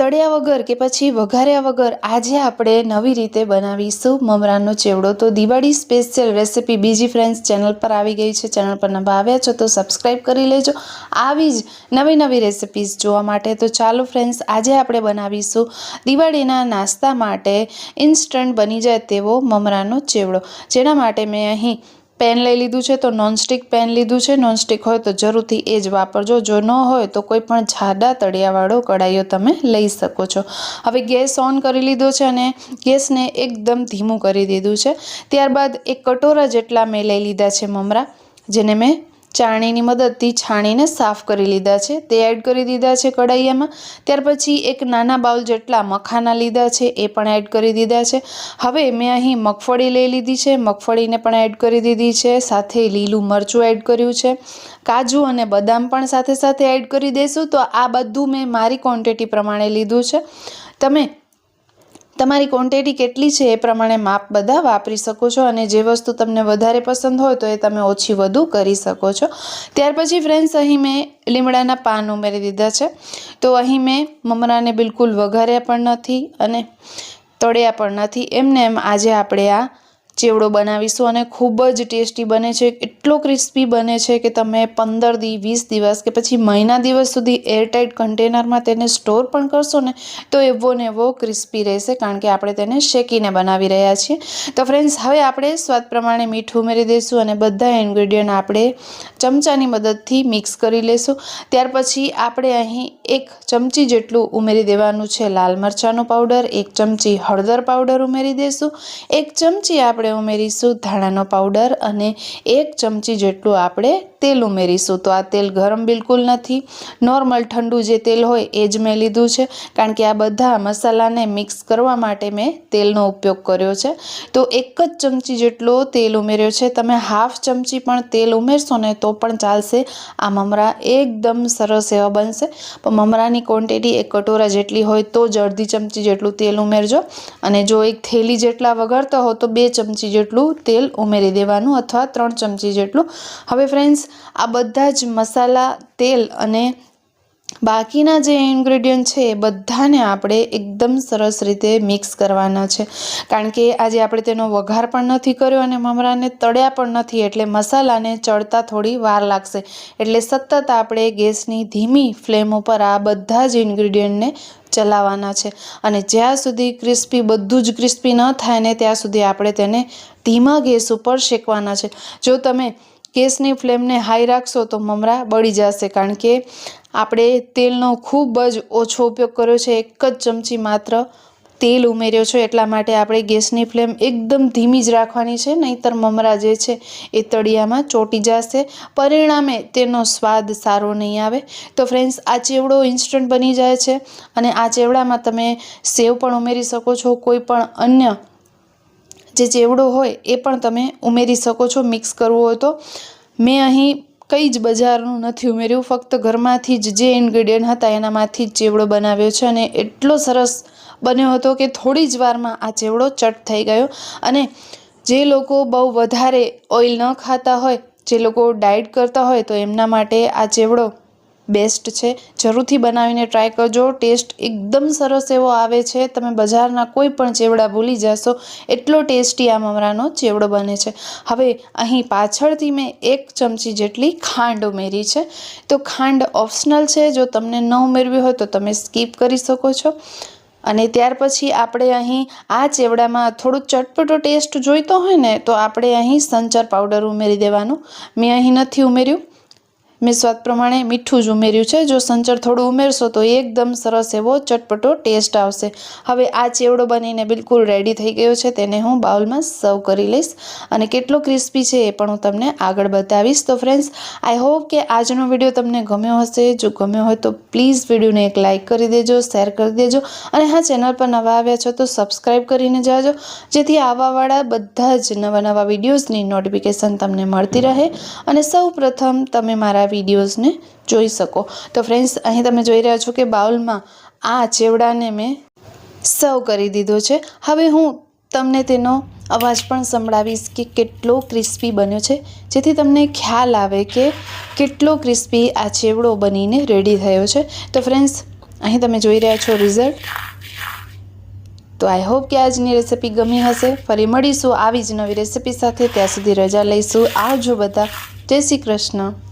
તળ્યા વગર કે પછી વઘાર્યા વગર આજે આપણે નવી રીતે બનાવીશું મમરાનો ચેવડો. તો દિવાળી સ્પેશિયલ રેસિપી બીજી ફ્રેન્ડ્સ ચેનલ પર આવી ગઈ છે. ચેનલ પર નવા આવ્યા છો તો સબસ્ક્રાઈબ કરી લેજો. આવી જ નવી નવી રેસિપીઝ જોવા માટે તો ચાલો ફ્રેન્ડ્સ આજે આપણે બનાવીશું દિવાળીના નાસ્તા માટે ઇન્સ્ટન્ટ બની જાય તેવો મમરાનો ચેવડો. જેના માટે મેં અહીં પેન લઈ લીધું છે, તો નોનસ્ટિક પેન લીધું છે. નોનસ્ટિક હોય તો જરૂરથી એ જ વાપરજો. જો ન હોય તો કોઈ પણ જાડા તળિયાવાળો કડાઈઓ તમે લઈ શકો છો. હવે ગેસ ઓન કરી લીધો છે અને ગેસને એકદમ ધીમું કરી દીધું છે. ત્યારબાદ એક કટોરા જેટલા મેં લઈ લીધા છે મમરા, જેને મેં ચાણીની મદદથી છાણીને સાફ કરી લીધા છે. તે એડ કરી દીધા છે કડાઈયામાં ત્યાર પછી એક નાના બાઉલ જેટલા મખાના લીધા છે, એ પણ એડ કરી દીધા છે. હવે મેં અહીં મગફળી લઈ લીધી છે. મગફળીને પણ એડ કરી દીધી છે. સાથે લીલું મરચું એડ કર્યું છે. કાજુ અને બદામ પણ સાથે સાથે એડ કરી દઈશું તો આ બધું મેં મારી ક્વોન્ટિટી પ્રમાણે લીધું છે. તમે તમારી ક્વોન્ટિટી કેટલી છે એ પ્રમાણે માપ બધા વાપરી શકો છો અને જે વસ્તુ તમને વધારે પસંદ હોય તો એ તમે ઓછી વધુ કરી શકો છો. ત્યાર પછી ફ્રેન્ડ્સ અહીં મેં લીમડાના પાન ઉમેરી દીધા છે. તો અહીં મેં મમરાને બિલકુલ વઘાર્યા પણ નથી અને તળ્યા પણ નથી. એમને એમ આજે આપણે આ ચેવડો બનાવીશું અને ખૂબ જ ટેસ્ટી બને છે. એટલો ક્રિસ્પી બને છે કે તમે પંદર દી, વીસ દિવસ કે પછી મહિના દિવસ સુધી એરટાઇટ કન્ટેનરમાં તેને સ્ટોર પણ કરશો ને, તો એવો ને એવો ક્રિસ્પી રહેશે કારણ કે આપણે તેને શેકીને બનાવી રહ્યા છીએ. તો ફ્રેન્ડ્સ, હવે આપણે સ્વાદ પ્રમાણે મીઠું ઉમેરી દઈશું અને બધા ઇન્ગ્રેડિયન્ટ આપણે ચમચાની મદદથી મિક્સ કરી લઈશું ત્યાર પછી આપણે અહીં એક ચમચી જેટલું ઉમેરી દેવાનું છે લાલ મરચાંનો પાવડર, એક ચમચી હળદર પાવડર ઉમેરી દઈશું એક ચમચી આપણે ઉમેરીશું ધાણાનો પાવડર અને એક ચમચી જેટલું આપણે તેલ ઉમેરીશું. તો આ તેલ ગરમ બિલકુલ નથી. નોર્મલ ઠંડુ જે તેલ હોય એ જ મેં લીધું છે. કારણ કે આ બધા મસાલાને મિક્સ કરવા માટે મેં તેલનો ઉપયોગ કર્યો છે. તો એક જ ચમચી જેટલો તેલ ઉમેર્યો છે. તમે હાફ ચમચી પણ તેલ ઉમેરશો ને તો પણ ચાલશે. આ મમરા એકદમ સરસ એવા બનશે. પણ મમરાની ક્વોન્ટિટી એક કટોરા જેટલી હોય તો જ અડધી ચમચી જેટલું તેલ ઉમેરજો. અને જો એક થેલી જેટલા વઘારતા હો તો બે ચમચી જેટલું તેલ ઉમેરી દેવાનું અથવા ત્રણ ચમચી જેટલું. હવે ફ્રેન્ડ્સ આ બધા જ મસાલા, તેલ અને બાકીના જે ઇન્ગ્રેડિયન્ટ છે એ બધાને આપણે એકદમ સરસ રીતે મિક્સ કરવાના છે. કારણ કે આજે આપણે તેનો વઘાર પણ નથી કર્યો અને મમરાને તળ્યા પણ નથી, એટલે મસાલાને ચડતા થોડી વાર લાગશે. એટલે સતત આપણે ગેસની ધીમી ફ્લેમ ઉપર આ બધા જ ઇન્ગ્રેડિયન્ટને ચલાવવાના છે. અને જ્યાં સુધી ક્રિસ્પી, બધું જ ક્રિસ્પી ન થાય ને ત્યાં સુધી આપણે તેને ધીમા ગેસ ઉપર શેકવાના છે. જો તમે ગેસની ફ્લેમને હાઈ રાખશો તો મમરા બળી જશે. કારણ કે આપણે તેલનો ખૂબ જ ઓછો ઉપયોગ કર્યો છે. એક જ ચમચી માત્ર તેલ ઉમેર્યો છે. એટલા માટે આપણે ગેસની ફ્લેમ એકદમ ધીમી જ રાખવાની છે. નહીંતર મમરા જે છે એ તળિયામાં ચોંટી જશે. પરિણામે તેનો સ્વાદ સારો નહીં આવે. તો ફ્રેન્ડ્સ, આ ચેવડો ઇન્સ્ટન્ટ બની જાય છે. અને આ ચેવડામાં તમે સેવ પણ ઉમેરી શકો છો. કોઈ પણ અન્ય જે ચેવડો હોય એ પણ તમે ઉમેરી શકો છો, મિક્સ કરવો હોય તો. મેં અહીં કંઈ જ બજારનું નથી ઉમેર્યું, ફક્ત ઘરમાંથી જ જે ઇન્ગ્રીડિયન્ટ હતા એનામાંથી જ ચેવડો બનાવ્યો છે અને એટલો સરસ બન્યો હતો કે થોડી જ વારમાં આ ચેવડો ચટ થઈ ગયો. અને જે લોકો બહુ વધારે ઓઇલ ન ખાતા હોય, જે લોકો ડાયટ કરતા હોય તો એમના માટે આ ચેવડો બેસ્ટ છે. જરૂરથી બનાવીને ટ્રાય કરજો. ટેસ્ટ એકદમ સરસ એવો આવે છે. તમે બજારના કોઈ પણ ચેવડા ભૂલી જશો. એટલો ટેસ્ટી આ મમરાનો ચેવડો બને છે. હવે અહીં પાછળથી મેં એક ચમચી જેટલી ખાંડ ઉમેરી છે. તો ખાંડ ઓપ્શનલ છે. જો તમને ન ઉમેરવી હોય તો તમે સ્કીપ કરી શકો છો. અને ત્યાર પછી આપણે અહીં આ ચેવડામાં થોડું ચટપટો ટેસ્ટ જોઈતો હોય ને, તો આપણે અહીં સંચર પાવડર ઉમેરી દેવાનું. મેં અહીં નથી ઉમેર્યું. મેં સ્વાદ પ્રમાણે મીઠું જ ઉમેર્યું છે. જો સંચર થોડું ઉમેરશો તો એકદમ સરસ એવો ચટપટો ટેસ્ટ આવશે. હવે આ ચેવડો બનીને બિલકુલ રેડી થઈ ગયો છે તેને હું બાઉલમાં સર્વ કરી લઈશ અને કેટલો ક્રિસ્પી છે એ પણ હું તમને આગળ બતાવીશ. તો ફ્રેન્ડ્સ આઈ હોપ કે આજનો વીડિયો તમને ગમ્યો હશે. જો ગમ્યો હોય તો પ્લીઝ વિડીયોને એક લાઇક કરી દેજો શેર કરી દેજો અને હા ચેનલ પર નવા આવ્યા છો તો સબસ્ક્રાઈબ કરીને જાજો, જેથી આવાવાળા બધા જ નવા નવા વિડીયોઝની નોટિફિકેશન તમને મળતી રહે. અને સૌ તમે મારા વિડીયોઝને જોઈ શકો. તો ફ્રેન્ડ્સ અહીં તમે જોઈ રહ્યા છો કે બાઉલમાં આ ચેવડાને મેં સર્વ કરી દીધો છે. હવે હું તમને તેનો અવાજ પણ સંભળાવીશ કે કેટલો ક્રિસ્પી બન્યો છે. જેથી તમને ખ્યાલ આવે કે કેટલો ક્રિસ્પી આ ચેવડો બનીને રેડી થયો છે. તો ફ્રેન્ડ્સ અહીં તમે જોઈ રહ્યા છો રિઝલ્ટ તો આઈ હોપ કે આજની રેસિપી ગમી હશે. ફરી મળીશું આવી જ નવી રેસિપી સાથે. ત્યાં સુધી રજા લઈશું. આવજો બધા. જય શ્રી કૃષ્ણ.